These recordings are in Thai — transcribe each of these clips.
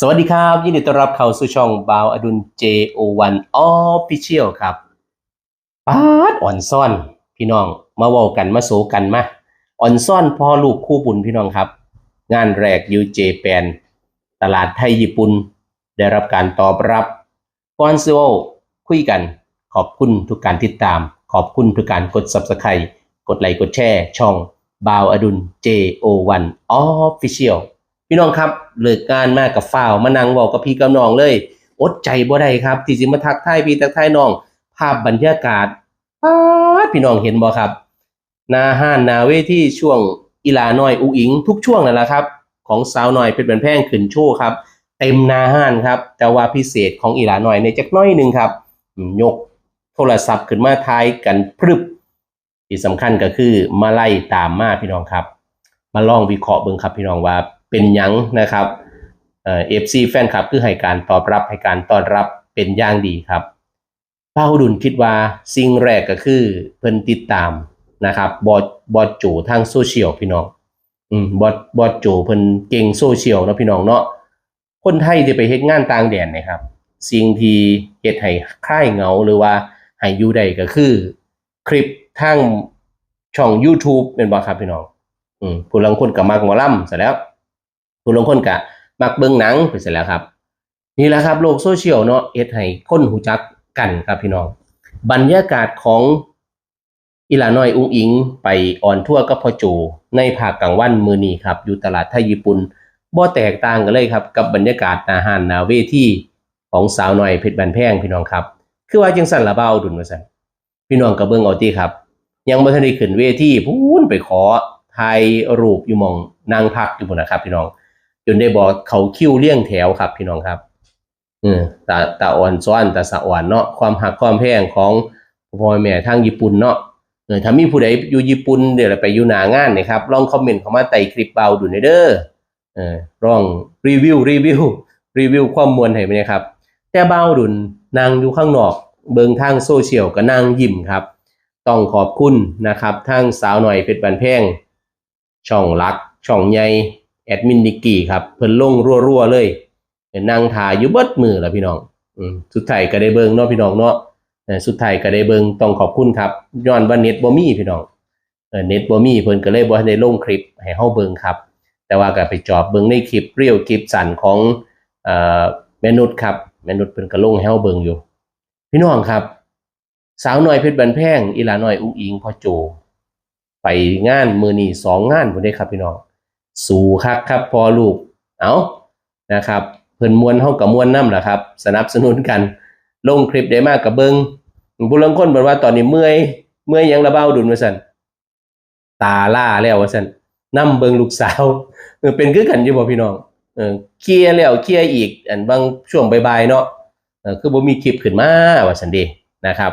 สวัสดีครับ ยินดีต้อนรับเข้าสู่ช่องบาวอดุล JO1 Official ครับปาดอ่อนซ่อน พี่น้องมาเว้ากันมาโซกันมาอ่อนซ่อนพ่อลูกคู่บุญพี่น้องครับ งานแรกยูเจแปนตลาดไทยญี่ปุ่น ได้รับการตอบรับก่อนซิโอคุยกัน ขอบคุณทุกการติดตาม ขอบคุณทุกการกด Subscribe กดไลค์กดแชร์ช่องบาวอดุล JO1 Official พี่น้องครับเลิกงานมากกับฝ้าวมานั่งบอกกับพี่กับน้องเลย อดใจบ่ได้ครับ ที่สิมาทักทายพี่ทักทายน้อง ภาพบรรยากาศป๊าดพี่น้องเห็นบ่ครับนาห้านนาเวที่ช่วงอีลาน้อยอุอิง ทุกช่วงนั่นแหละครับ ของสาวน้อยเป็นบันแพงขึ้นโชว์ครับ เต็มนาห้านครับ แต่ว่าพิเศษของอีลาน้อยในจักน้อยหนึ่งครับยกโทรศัพท์ขึ้นมาทายกันพรึบที่สำคัญก็คือมาไล่ตามมาพี่น้องครับ มาลองวิเคราะห์เบิ่งครับพี่น้องว่า เป็นยังนะครับเอฟซีแฟนคลับคือให้การตอบรับให้การต้อนรับเป็นอย่างดีครับเป้าดุลคิดว่าสิ่งแรกก็คือเพิ่นติดตามนะครับบอดบอดโจทางโซเชียลพี่น้องอืมบอดบอดโจเพิ่นเก่งโซเชียลเนาะพี่น้องเนาะคนไทยที่ไปเฮ็ดงานต่างแดนนะครับ สิ่งที่เฮ็ดให้คลายเหงาหรือว่าให้อยู่ได้ก็คือ คลิปทางช่อง YouTube เป็นบ่ครับพี่น้องอืมผู้ลางคนก็มักหมอลำเสร็จแล้ว ผู้ลงคนก็มักเบิ่งหนังไปเสร็จแล้วครับ นี่แหละครับโลกโซเชียลเนาะเฮ็ดให้คนหูจักกันครับพี่น้อง บรรยากาศของอีลาน้อยอุ้งอิง ไปออนทั่วกับพ่อจูในภาคกลางวันมือนี้ครับ อยู่ตลาดไทยญี่ปุ่นบ่แตกต่างกันเลยครับ กับบรรยากาศนาหานนาเวที่ของสาวน้อยเพชรบันแพงพี่น้องครับ คือว่าจังสั่นละเบ้าดุนว่าซั่นพี่น้องก็เบิ่งเอาติครับ ยังบ่ทันได้ขึ้นเวทีพูนไปขอถ่ายรูปอยู่มองนางพักอยู่พุ่นนะครับ พี่น้อง จนได้บอกเขาคิวเลี่ยงแถวครับ พี่น้องครับเออตาตาอ่อนซ้อนตาสะอ่อนเนาะความหักความแพงของพ่อแม่ทางญี่ปุ่นเนาะเออถ้ามีผู้ใดอยู่ญี่ปุ่นเดี๋ยวไปอยู่หนางานนะครับลองคอมเมนต์เข้ามาใต้คลิปเบาดูหน่อยเด้อเออลองรีวิวรีวิวรีวิวความมวลให้ไปนะครับ แต่เบาดุนนางอยู่ข้างนอก เบิงทางโซเชียลก็นางยิ้มครับ ต้องขอบคุณนะครับทางสาวหน่อยเพชรบันแพงช่องลัก ช่องใหญ่ แอดมินนิกกี้ครับ เพิ่นลงรัวๆเลยนั่งถ่ายอยู่เบิดมือแล้วพี่น้องอืสุดท้ายก็ได้เบิงเนาะพี่น้องเนาะสุดท้ายก็ได้เบิงต้องขอบคุณครับย้อนว่าเน็ตบ่มีพี่น้องเน็ตบ่มีเพิ่นก็เลยบ่ได้ลงคลิปให้เฮาเบิงครับ แต่ว่าก็ไปจอบเบิงในคลิปเรียวคลิปสั้นของเอ่อแมนุชครับแมนุชเพิ่นก็ลงให้เฮาเบิงอยู่ พี่น้องครับ สาวน้อยเพชรบันแพงอีลาน้อยอุ้งอิงพ่อโจไปงานมือนี่สองงานผมได้ครับพี่น้อง สู่คักครับพอลูกเอานะครับเพิ่นมวนเฮากับมวนน้ำแหละครับ สนับสนุนกัน ลงคลิปได้มากกับเบิงผู้ลงคนบอกว่าตอนนี้เมื่อยเมื่อยยังระเบ้าดุนว่าซั่นตาล่าแล้วว่าซั่นนํเบิงลูกสาวเออเป็นคือกันอยู่บ่พี่น้องเออเคลียร์แล้วเคลียอีก อันบางช่วงบ่ายๆเนาะเออคือบ่มีคลิปขึ้นมาว่าซั่นเด้นะครับ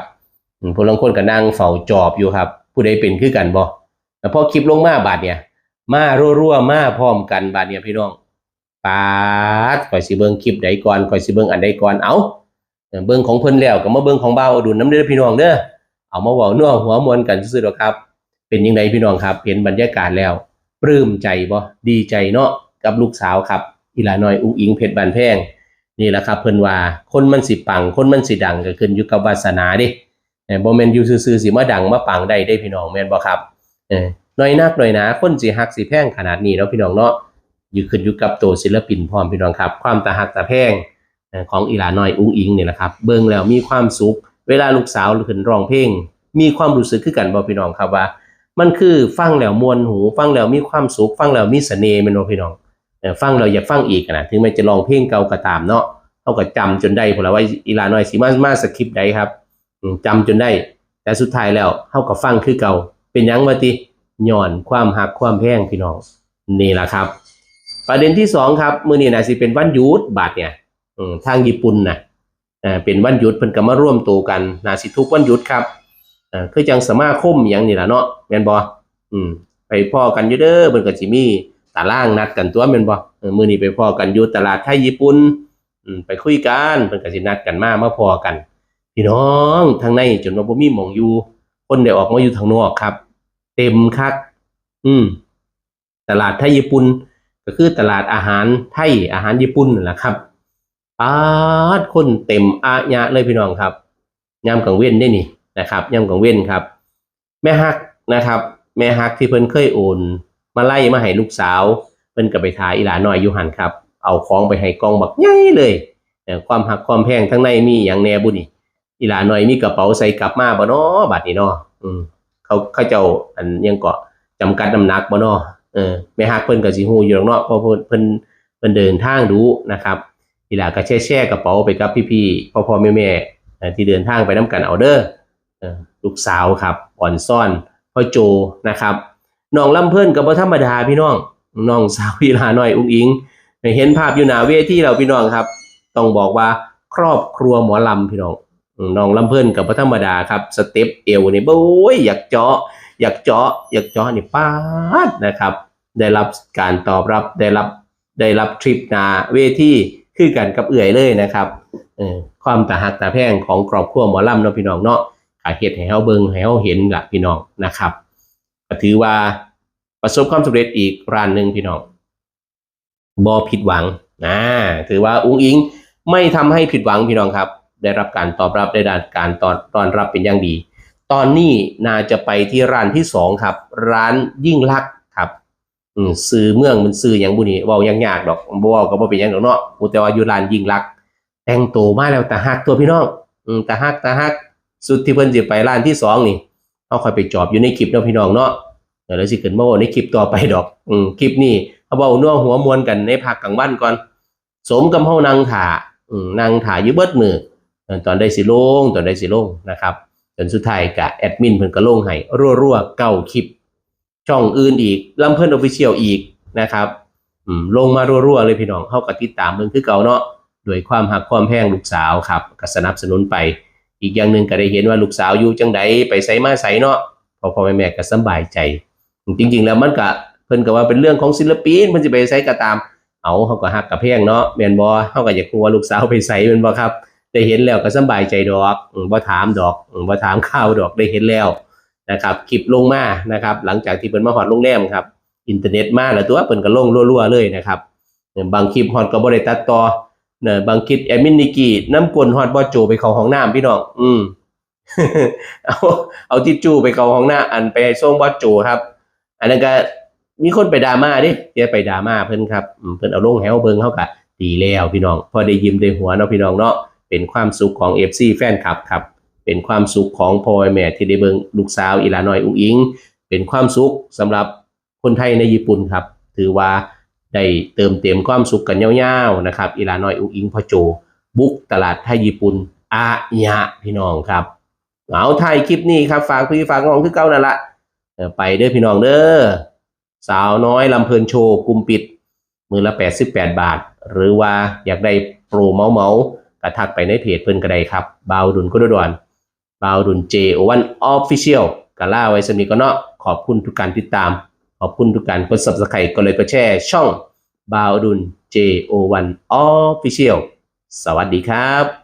ผู้ลงคนก็นั่งเฝ้าจอบอยู่ครับ ผู้ใดเป็นคือกันบ่แล้วพอคลิปลงมาบาดเนี่ย มารัวๆมาพร้อมกันบาดเนี่ยพี่น้องปาดข่อยสิเบิ่งคลิปใดก่อนข่อยสิเบิ่งอันใดก่อนเอาเบิ่งของเพิ่นแล้วก็มาเบิ่งของบ่าวอดุลน้ำเด้อพี่น้องเด้อเอามาเว้านัวหัวมวนกันซื่อๆดอกครับ เป็นยังไงพี่น้องครับเห็นบรรยากาศแล้วปลื้มใจบ่ดีใจเนาะกับลูกสาวครับอีหลาน้อยอุอิงเพชรบานแพงนี่แหละครับเพิ่นว่าคนมันสิปังคนมันสิดังก็ขึ้นอยู่กับวาสนาด้เออบ่แม่นอยู่ซื่อๆสิมาดังมาปังได้ได้พี่น้องแม่นบ่ครับเออ น้อยนักน้อยนาคนสิฮักสิแพงขนาดนี้เนาะพี่น้องเนาะอยู่ขึ้นอยู่กับตัวศิลปินพร้อมพี่น้องครับ ความตาฮักตาแพงของอีหลาน้อยอุ้งอิงเนี่แหละครับเบิ่งแล้วมีความสุข เวลาลูกสาวขึ้นร้องเพลง มีความรู้สึกคือกันบ่พี่น้องครับว่า มันคือฟังแล้วมวนหู ฟังแล้วมีความสุข ฟังแล้วมีเสน่ห์ม่นบ่พี่น้องฟังแล้วอย่าฟังอีกนะถึงแม้จะรองเพลงเก่าก็ตามเนาะเฮาก็จำจนได้พุ่นละว่าอีลาน้อยสิมามาสคริปต์ใดครับอืมจำจนได้ แต่สุดท้ายแล้วเฮาก็ฟังคือเก่าเป็นยังว่าติ หย้อนความหักความแพงพี่น้องนี่แหละครับ ประเด็นที่สองครับมือนี้น่าสิเป็นวันหยุดบาดเนี่ยทางญี่ปุ่นน่ะเป็นวันหยุดเพิ่นก็มาร่วมตัวกันนาสิทุกวันหยุดครับคือจังสมาคมหยังนี่ล่ะเนาะแมนบอืมไปพ้อกันยูเด้อเพิ่นก็สิมีตารางนัดกันตัวแมนบอมือนี้ไปพ้อกันอยู่ตลาดไทยญี่ปุ่นไปคุยกันเพิ่นก็สินัดกันมามาพอกัน พี่น้องทางในจนว่าบ่มีหมองอยู่คนได้ออกมาอยู่ทางนอกครับ เต็มคัก อืม ตลาดไทยญี่ปุ่นก็คือตลาดอาหารไทยอาหารญี่ปุ่นนั่นแหละครับปาดคนเต็มอาญะเลยพี่น้องครับยามกลางเว้นได้นี่นะครับยามกลางเว้นครับ แม่ฮักนะครับ แม่ฮักที่เพิ่นเคยโอน มาไล่มาให้ลูกสาว เพิ่นก็ไปทายอีหลาน้อยอยู่หันครับ เอาของไปให้กองบักใหญ่เลยความหักความแพงทั้งในมีอย่างแน่บุนี่อีหลาน้อยมีกระเป๋าใส่กลับมาบ่เนาะบัดนี้เนาะอืม เขาเขาเจ้าอันยังเกาะจำกัดน้ำหนักบ่เนาะเออแม่ฮักเพิ่นก็สิฮู้อยู่หรอกเนาะเพราะเพิ่นเพิ่นเพิ่นเดินทางดูนะครับอีหลาก็แช่ๆกระเป๋าไปกับพี่ๆพ่อๆแม่ๆเอ่ที่เดินทางไปนํกันเอาเด้อลูกสาวครับอ่อนซ่อนพ่อโจนะครับน้องลำเพิ่นก็บ่ธรรมดาพี่น้องน้องสาวพีลาน้อยอุ้งอิงเห็นภาพอยู่หน้าเวทีเราพี่น้องครับ ต้องบอกว่าครอบครัวหมอลำพี่น้อง น้องลำเพิ่นกับบ่ธรรมดาครับสเต็ปเอวนี่โอ้ยอยากเจาะ อยากเจาะ อยากเจาะนี่ป้าดนะครับ ได้รับการตอบรับได้รับได้รับทริปนาเวทีคือกันกับเอื่อยเลยนะครับอความตาหักตาแพงของครอบครัวหมอลำเนาะพี่น้องเนาะขาเฮ็ดให้เฮาเบิงให้เฮาเห็นละพี่น้องนะครับถือว่าประสบความสำเร็จอีกร้านหนึ่งพี่น้องบอผิดหวังนะถือว่าอุ้งอิงไม่ทำให้ผิดหวังพี่น้องครับ ได้รับการตอบรับได้รับการตอนตอนรับเป็นอย่างดี ตอนนี้นาจะไปที่ร้านที่สองครับ ร้านยิ่งลักษณ์ครับอืมซื้อเมืองมันซื้ออย่างบุนี่เว้ายังยากดอกบ่เว้าก็บ่เป็นหยังดอกเนาะอุแต่ว่าอยู่ร้านยิ่งลักษณ์แต่งตัวมาแล้วตาฮักตัวพี่น้องอืมตาฮักตาฮักสุดที่เพิ่นสิไปร้านที่สองนี่เอาคอยไปจอบอยู่ในคลิปเนาะพี่น้องเนาะเดี๋ยวเราสิขึ้นมาว่าในคลิปต่อไปดอก อืมคลิปนี้เอาเบานัวหัวมวนกันในภาคกลางวันก่อน สมกับเฮานั่งถ่าอืมนั่งถ่าอยู่เบิดมือ ตอนได้สิลงตอนได้สิลงนะครับจนสุดท้ายกะแอดมินเพิ่นก็ลงให้รัวๆเก้าคลิป ช่องอื่นอีกลำเพิ่นออฟฟิเชียลอีกนะครับลงมารัวๆเลยพี่น้องเฮาก็ติดตามเบิ่งคือเก่าเนาะด้วยความหักความแพงลูกสาวครับก็สนับสนุนไป อีกอย่างหนึ่งก็ได้เห็นว่าลูกสาวอยู่จังใดไปไสมาไสเนาะพอพ่อแม่ก็สบายใจ จริง ๆ แล้วมันก็เพิ่นก็ว่าเป็นเรื่องของศิลปินเพิ่นสิไปไสก็ตาม เอาเฮาก็ฮักกับแพงเนาะแมนบ่เฮาก็อยากรู้ว่าลูกสาวไปไสแมนบ่ครับ ได้เห็นแล้วก็สบายใจดอกอืมบ่ถามดอกอืมบ่ถามข่าวดอกได้เห็นแล้วนะครับคลิปลงมานะครับ หลังจากที่เพิ่นมาฮอดโรงแรมครับอินเทอร์เน็ตมาแล้วตัวเพิ่นก็ลงรัวๆเลยนะครับเออบางคลิปฮอดก็บ่ได้ตัดต่อเนอะบางคลิปแอมินนิกีน้ำกลนฮอดบ่โจไปเข้าห้องน้ำพี่น้องอืมเอาเอาทิชชู่ไปเข้าห้องน้าอันไปส่งบ่โจครับ อันนั้นก็มีคนไปดราม่าดิแกไปดราม่าเพิ่นครับเพิ่นเอาลงแฮวเบิ่งเฮาก็ดีแล้วพี่น้อง พอได้ยิ้มได้หัวเนาะพี่น้องเนาะ เป็นความสุขของ FC แฟนคลับครับ เป็นความสุขของพ่อแม่ที่ได้เบิ่งลูกสาวอีลาน้อยอุอิง เป็นความสุขสำหรับคนไทยในญี่ปุ่นครับ ถือว่าได้เติมเต็มความสุขกันยาวๆนะครับอีลาน้อยอุอิงพ่อโจ บุกตลาดไทยญี่ปุ่นอายะพี่น้องครับเอาไทยคลิปนี้ครับฝากพี่ฝากน้องคือเก่านั่นละไปเด้อพี่น้องเด้อสาวน้อยลำเพลินโชว์กุมปิด มือละ 88 บาท หรือว่าอยากได้โปรเมาเมา กระทักไปในเพจเพิ่นก็ได้ครับบาวดุลกุดดอนบาวดุล J01 Official กะล่าไว้สนิทก็เนาะขอบคุณทุกการติดตาม ขอบคุณทุกการกด subscribe ก็เลยก็แชร์ช่องบาวดุล J01 Official สวัสดีครับ